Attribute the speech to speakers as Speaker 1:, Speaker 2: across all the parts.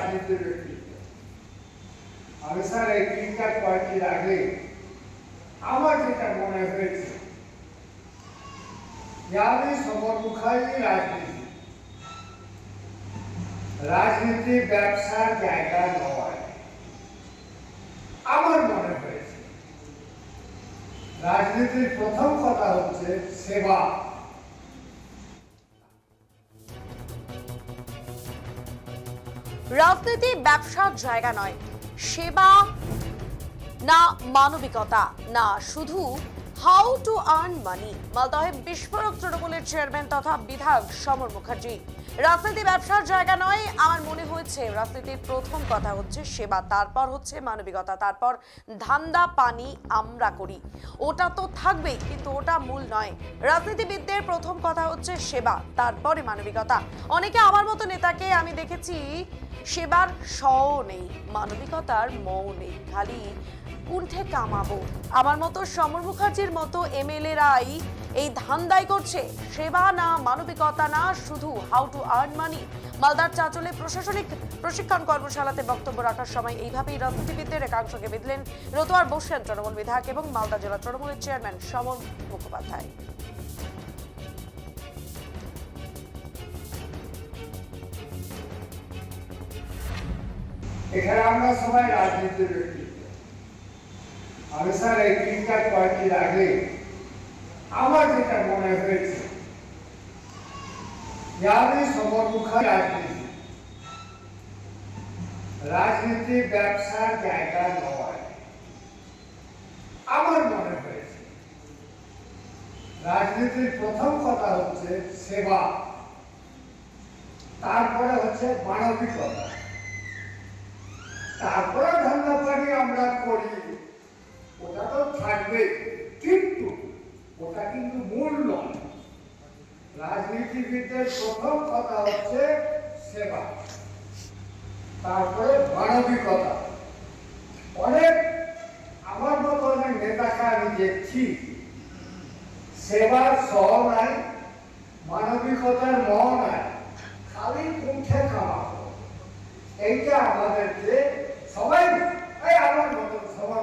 Speaker 1: রাজনীতির ব্যক্তিত্ব আমি স্যার এই তিন চার কয়েকদিন আগে আমার যেটা মনে হয়েছে যে আমি সমর মুখার্জি রাজনীতি রাজনীতি ব্যবসার জায়গা নয় আমার মনে হয়েছে রাজনীতির প্রথম কথা হচ্ছে সেবা
Speaker 2: রাজনীতি ব্যবসার জায়গা নয়। সেবা না মানবিকতা না শুধু হাউ টু আর্ন মানি মালদহে বিস্ফোরক তৃণমূলের চেয়ারম্যান তথা বিধায়ক সমর মুখার্জি। রাজনীতি ব্যবসার জায়গা নয়, আমার মনে হয়েছে রাজনীতির প্রথম কথা হচ্ছে সেবা, তারপর হচ্ছে মানবিকতা, তারপর ধান্দা পানি আমরা করি। ওটা তো থাকবেই, কিন্তু ওটা মূল নয়। রাজনীতিবিদদের প্রথম কথা হচ্ছে সেবা, তারপরে মানবিকতা। অনেকে আমার মতো নেতাকে আমি দেখেছি, সেবার সও নেই, মানবিকতার মও নেই। খালি কুণ্ঠে কামাবো। আমার মতো সমর মুখার্জির মতো এমএলএ রাই এই ধান্দাই করছে। সেবা না মানবিকতা, না শুধু হাউ টু আর্ন মানি মালদার চাঁচলে প্রশাসনিক প্রশিক্ষণ কর্মশালাতে বক্তব্য রাখার সময় এইভাবেই রাজনীতিবিদদের একাংশকে বেঁধলেন রতোয়ার বসেন তৃণমূল বিধায়ক এবং মালদা জেলা তৃণমূলের চেয়ারম্যান সমর মুখোপাধ্যায়।
Speaker 1: এখানে আমরা সবাই রাজনীতির ব্যক্তিত্ব আমি স্যার এই তিন চার কয়েকদিন আগে আমার যেটা মনে হয়েছে যে আমি সমর মুখার্জি রাজনীতি রাজনীতি ব্যবসার জায়গা নয় আমার মনে হয়েছে রাজনীতির প্রথম কথা হচ্ছে সেবা তারপরে হচ্ছে মানবিকতা তারপরে ধান্দাবাড়ি আমরা করি ওটা তো থাকবে। কিন্তু ওটা কিন্তু মূল নয়। রাজনীতিবিদদের প্রথম কথা হচ্ছে সেবা। তারপরে মানবিকতা। অনেক আমার মতো অনেক নেতাকে আমি দেখছি, সেবার সহ নাই, মানবিকতার ম নাই, খালি কুণ্ঠে কামাবো এইটা আমাদেরকে সবাই এই আমার মতো সবার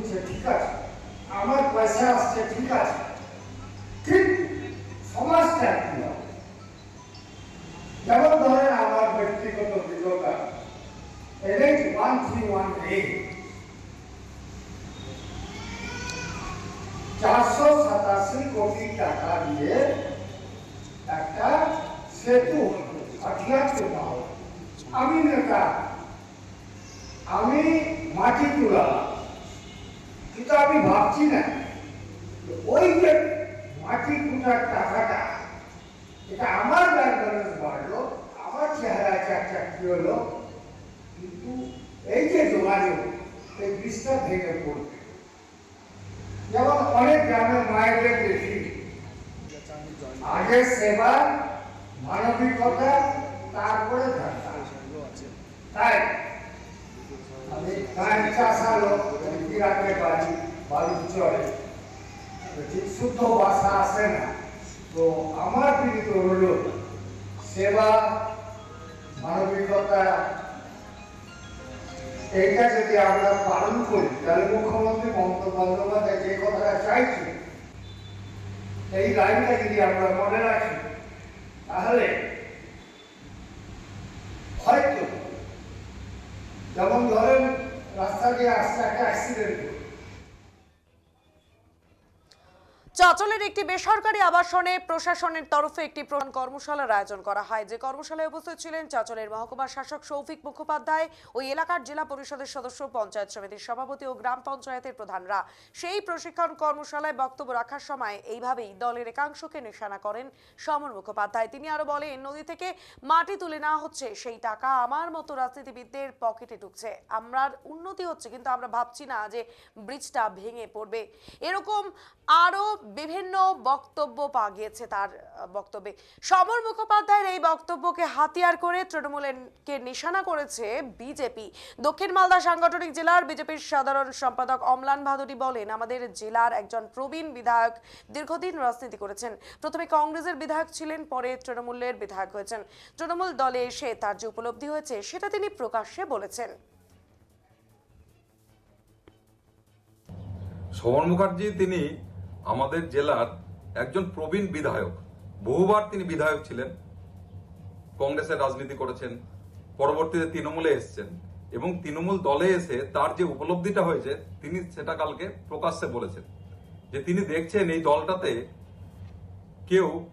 Speaker 1: মাটি তুলছে ঠিক আছে, আমার পয়সা আসছে, ঠিক আছে, ঠিক সমাজটা কি হবে যেমন ধরেন আমার ব্যক্তিগত বিরোধা NH one three one eight চারশো সাতাশি কোটি টাকা দিয়ে একটা সেতু হাতিয়ার তোলা হলো। আমি নেতা, আমি মাটি তোলা কিন্তু আমি ভাবছি না। ওই যে মাটি কুটার টাকাটা, এটা আমার ব্যাংক ব্যালেন্স বাড়লো, আমার চেহারা চাকচাকি হলো, কিন্তু এই যে যোগাযোগ এই বিষটা ভেঙে পড়বে যেমন অনেক গ্রামের মায়েদের দেখি আগে সেবা, মানবিকতা, তারপরে ধান্দা তাই গান চাষা লোক বিরাটে বাড়ি বাড়ির চলে ঠিক শুদ্ধ ভাষা আসে না তো আমার বিনীত অনুরোধ সেবা মানবিকতা এইটা যদি আমরা পালন করি তাহলে মুখ্যমন্ত্রী মমতা বন্দ্যোপাধ্যায় যে কথাটা চাইছে এই লাইনটা যদি আমরা মনে রাখি তাহলে হয়তো যেমন ধরেন রাস্তা দিয়ে আসছে একটা অ্যাক্সিডেন্ট
Speaker 2: চাঁচলের একটি বেসরকারি আবাসনে প্রশাসনের তরফে একটি প্রধান কর্মশালার আয়োজন করা হয়। যে কর্মশালায় উপস্থিত ছিলেন চাঁচলের মহকুমা শাসক সৌফিক মুখোপাধ্যায় ওই এলাকার জেলা পরিষদের সদস্য, পঞ্চায়েত সমিতির সভাপতি ও গ্রাম পঞ্চায়েতের প্রধানরা। সেই প্রশিক্ষণ কর্মশালায় বক্তব্য রাখার সময় এইভাবেই দলের একাংশকে নিশানা করেন সমর মুখোপাধ্যায়। তিনি আরও বলেন, নদী থেকে মাটি তুলে নেওয়া হচ্ছে, সেই টাকা আমার মতো রাজনীতিবিদদের পকেটে ঢুকছে। আমরা উন্নতি হচ্ছে, কিন্তু আমরা ভাবছি না যে ব্রিজটা ভেঙে পড়বে। এরকম আরও বিভিন্ন বক্তব্য পাওয়া গিয়েছে তার বক্তব্যে। সমর মুখোপাধ্যায়ের এই বক্তব্যকে হাতিয়ার করে তৃণমূলকে নিশানা করেছে বিজেপি। দক্ষিণ মালদা সাংগঠনিক জেলার বিজেপির সাধারণ সম্পাদক অমলান ভাদুরী বলেন, আমাদের জেলার একজন প্রবীণ বিধায়ক দীর্ঘদিন রাজনীতি করেছেন। প্রথমে কংগ্রেসের বিধায়ক ছিলেন, পরে তৃণমূলের বিধায়ক হয়েছেন। তৃণমূল দলে এসে তার যে উপলব্ধি হয়েছে, সেটা তিনি প্রকাশ্যে বলেছেন।
Speaker 3: সমর মুখার্জি তিনি আমাদের জেলার একজন প্রবীণ বিধায়ক, বহুবার তিনি বিধায়ক ছিলেন, কংগ্রেসের রাজনীতি করেছেন, পরবর্তীতে তৃণমূলে এসেছেন এবং তৃণমূল দলে এসে তার যে উপলব্ধিটা হয়েছে, তিনি সেটা কালকে প্রকাশ্যে বলেছেন যে তিনি দেখছেন এই দলটাতে কেউ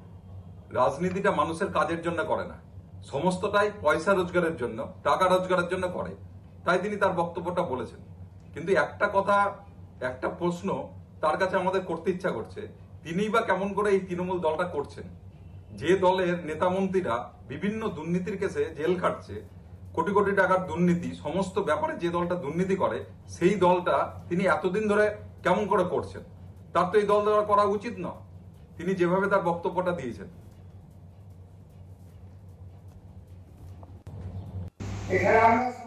Speaker 3: রাজনীতিটা মানুষের কাজের জন্য করে না। সমস্তটাই পয়সা রোজগারের জন্য, টাকা রোজগারের জন্য করে। তাই তিনি তার বক্তব্যটা বলেছেন। কিন্তু একটা কথা, একটা প্রশ্ন তার কাছে আমাদের করতে ইচ্ছা করছে। তিনিই বা কেমন করে এই তৃণমূল দলটা করছেন? যে দলের নেতা মন্ত্রীরা বিভিন্ন দুর্নীতির কেসে জেল খাটছে, কোটি কোটি টাকার দুর্নীতি, সমস্ত ব্যাপারে যে দলটা দুর্নীতি করে, সেই দলটা তিনি এতদিন ধরে কেমন করে করছেন? তার তো এই দল দ্বারা করা উচিত না তিনি যেভাবে তার বক্তব্যটা দিয়েছেন।
Speaker 1: এখানে আমরা